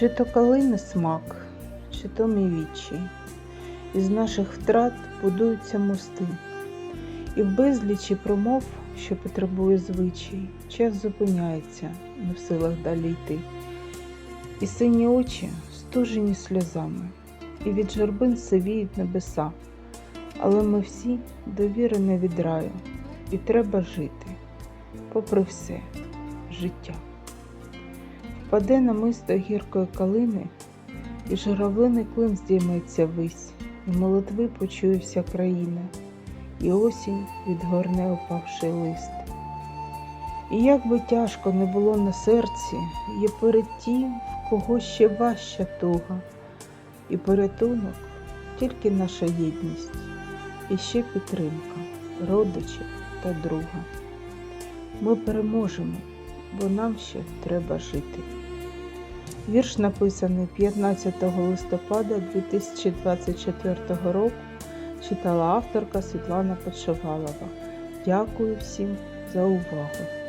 Чи то калини смак, чи то мій відчай. Із наших втрат будуються мости, і в безлічі промов, що потребує звичай, час зупиняється, не в силах далі йти. І сині очі стужені сльозами, і від журбин сивіють небеса. Але ми всі довірені від раю, і треба жити, попри все, життя. Впаде намисто гіркої калини, і журавлиний клин здійметься вись, і молитви почує вся країна, і осінь відгорне опавший лист. І як би тяжко не було на серці, є перед тим, в кого ще важча туга, і порятунок тільки наша єдність, і ще підтримка родичів та друга. Ми переможемо, бо нам ще треба жити. Вірш написаний 15 листопада 2024 року. Читала авторка Світлана Подшивалова. Дякую всім за увагу.